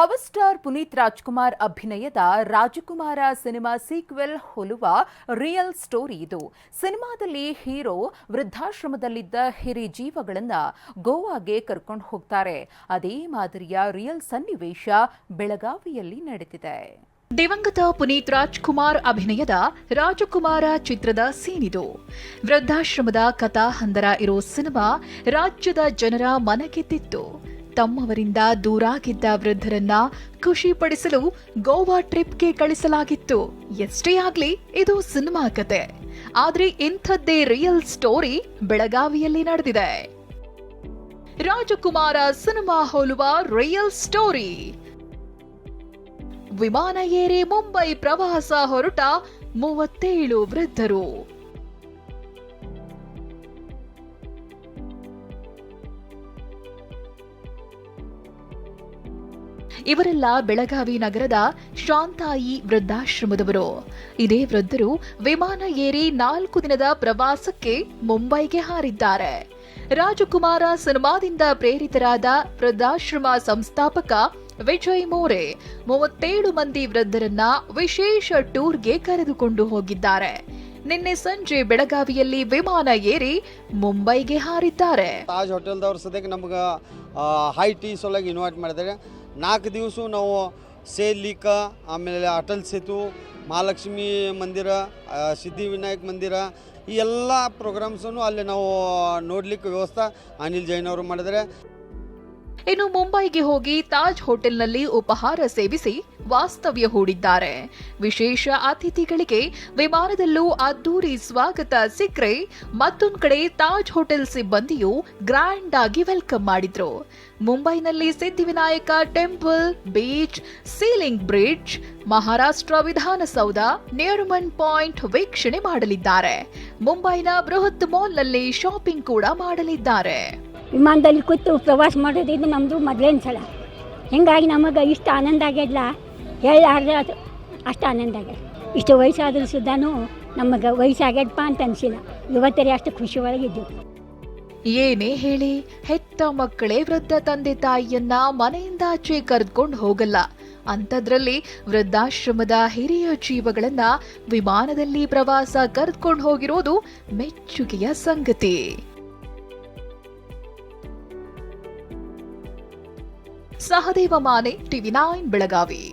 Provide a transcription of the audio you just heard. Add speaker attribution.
Speaker 1: Power star Puneeth Rajkumar ಅಭಿನಯದ Rajakumara cinema sequel ಹೋಲುವ real story ಇದು. ಸಿನಿಮಾದಲ್ಲಿ ಹೀರೋ ವೃದ್ಧಾಶ್ರಮದಲ್ಲಿದ್ದ ಹಿರಿ ಜೀವಗಳನ್ನು ಗೋವಾಗೆ ಕರ್ಕೊಂಡು ಹೋಗ್ತಾರೆ. ಅದೇ ಮಾದರಿಯ ರಿಯಲ್ ಸನ್ನಿವೇಶ ಬೆಳಗಾವಿಯಲ್ಲಿ ನಡೆದಿದೆ.
Speaker 2: ದಿವಂಗತ ಪುನೀತ್ ರಾಜ್ಕುಮಾರ್ ಅಭಿನಯದ ರಾಜಕುಮಾರ ಚಿತ್ರದ ಸೀನಿದು ವೃದ್ಧಾಶ್ರಮದ ಕಥಾ ಹಂದರ ಇರೋ ಸಿನಿಮಾ ರಾಜ್ಯದ ಜನರ ಮನಗೆದ್ದಿತ್ತು ತಮ್ಮವರಿಂದ ದೂರಾಗಿದ್ದ ವೃದ್ಧರನ್ನ ಖುಷಿಪಡಿಸಲು ಗೋವಾ ಟ್ರಿಪ್ಗೆ ಕಳಿಸಲಾಗಿತ್ತು. ಎಷ್ಟೇ ಆಗ್ಲಿ, ಇದು ಸಿನಿಮಾ ಕತೆ. ಆದ್ರೆ ಇಂಥದ್ದೇ ರಿಯಲ್ ಸ್ಟೋರಿ ಬೆಳಗಾವಿಯಲ್ಲಿ ನಡೆದಿದೆ. ರಾಜಕುಮಾರ ಸಿನಿಮಾ ಹೋಲುವ ರಿಯಲ್ ಸ್ಟೋರಿ ವಿಮಾನ ಏರಿ ಮುಂಬೈ ಪ್ರವಾಸ ಹೊರಟ ಮೂವತ್ತೇಳು ವೃದ್ಧರು. ಇವರೆಲ್ಲ ಬೆಳಗಾವಿ ನಗರದ ಶಾಂತಾಯಿ ವೃದ್ಧಾಶ್ರಮದವರು. ಇದೇ ವೃದ್ಧರು ವಿಮಾನ ಏರಿ ನಾಲ್ಕು ದಿನದ ಪ್ರವಾಸಕ್ಕೆ ಮುಂಬೈಗೆ ಹಾರಿದ್ದಾರೆ. ರಾಜಕುಮಾರ ಸಿನಿಮಾದಿಂದ ಪ್ರೇರಿತರಾದ ವೃದ್ಧಾಶ್ರಮ ಸಂಸ್ಥಾಪಕ ವಿಜಯ್ ಮೋರೆ ಮೂವತ್ತೇಳು ಮಂದಿ ವೃದ್ಧರನ್ನ ವಿಶೇಷ ಟೂರ್ಗೆ ಕರೆದುಕೊಂಡು ಹೋಗಿದ್ದಾರೆ. ನಿನ್ನೆ ಸಂಜೆ ಬೆಳಗಾವಿಯಲ್ಲಿ ವಿಮಾನ ಏರಿ ಮುಂಬೈಗೆ ಹಾರಿದ್ದಾರೆ.
Speaker 3: ತಾಜ್ ಹೋಟೆಲ್ದವ್ರು ಸದ್ಯಕ್ಕೆ ನಮ್ಗೆ ಹೈ ಟೀ ಒಳಗೆ ಇನ್ವೈಟ್ ಮಾಡಿದ್ದಾರೆ. ನಾಲ್ಕು ದಿವಸ ನಾವು ಸೇಲಿಕ ಆಮೇಲೆ ಅಟಲ್ ಸೇತು, ಮಹಾಲಕ್ಷ್ಮಿ ಮಂದಿರ ಸಿದ್ಧಿವಿನಾಯಕ ಮಂದಿರ, ಈ ಎಲ್ಲ ಪ್ರೋಗ್ರಾಮ್ಸನ್ನು ಅಲ್ಲಿ ನಾವು ನೋಡ್ಲಿಕ್ಕೆ ವ್ಯವಸ್ಥೆ ಅನಿಲ್ ಜೈನ್ ಅವರು ಮಾಡಿದ್ದಾರೆ.
Speaker 2: ಇನ್ನು ಮುಂಬೈಗೆ ಹೋಗಿ ತಾಜ್ ಹೋಟೆಲ್ನಲ್ಲಿ ಉಪಹಾರ ಸೇವಿಸಿ ವಾಸ್ತವ್ಯ ಹೂಡಿದ್ದಾರೆ. ವಿಶೇಷ ಅತಿಥಿಗಳಿಗೆ ವಿಮಾನದಲ್ಲೂ ಅದ್ದೂರಿ ಸ್ವಾಗತ ಸಿಕ್ಕರೆ ಮತ್ತೊಂದು ಕಡೆ ತಾಜ್ ಹೋಟೆಲ್ ಸಿಬ್ಬಂದಿಯು ಗ್ರ್ಯಾಂಡ್ ಆಗಿ ವೆಲ್ಕಮ್ ಮಾಡಿದ್ರು. ಮುಂಬೈನಲ್ಲಿ Siddhivinayaka temple, beach, sea link bridge, Maharashtra Vidhana Soudha, Nariman point ವೀಕ್ಷಣೆ ಮಾಡಲಿದ್ದಾರೆ. ಮುಂಬೈನ ಬೃಹತ್ ಮಾಲ್ನಲ್ಲಿ ಶಾಪಿಂಗ್ ಕೂಡ ಮಾಡಲಿದ್ದಾರೆ.
Speaker 4: ವಿಮಾನದಲ್ಲಿ ಕೂತು ಪ್ರವಾಸ ಮಾಡೋದು ಇದು ನಮ್ಮದು ಮೊದಲೇನು ಸಲ ಹಿಂಗಾಗಿ ನಮಗೆ ಇಷ್ಟು ಆನಂದ ಆಗ್ಯದಲ್ಲ ಹೇಳಾರ್ದೆ ಅದು, ಅಷ್ಟು ಆನಂದ ಆಗ್ಯದ. ಇಷ್ಟು ವಯಸ್ಸಾದರೂ ಸುದ್ದಾನು ನಮಗೆ ವಯಸ್ಸಾಗ್ಯದಪ್ಪ ಅಂತ ಅನಿಸಿಲ್ಲ. ಯುವತರೇ ಅಷ್ಟು ಖುಷಿ ಒಳಗಿದ್ದು
Speaker 2: ಏನೇ ಹೇಳಿ, ಹೆತ್ತ ಮಕ್ಕಳೇ ವೃದ್ಧ ತಂದೆ ತಾಯಿಯನ್ನ ಮನೆಯಿಂದ ಆಚೆ ಕರೆದುಕೊಂಡು ಹೋಗಲ್ಲ. ಅಂಥದ್ರಲ್ಲಿ ವೃದ್ಧಾಶ್ರಮದ ಹಿರಿಯ ಜೀವಗಳನ್ನ ವಿಮಾನದಲ್ಲಿ ಪ್ರವಾಸ ಕರೆದುಕೊಂಡು ಹೋಗಿರೋದು ಮೆಚ್ಚುಗೆಯ ಸಂಗತಿ. Sahadeva Mane TV nine Belagavi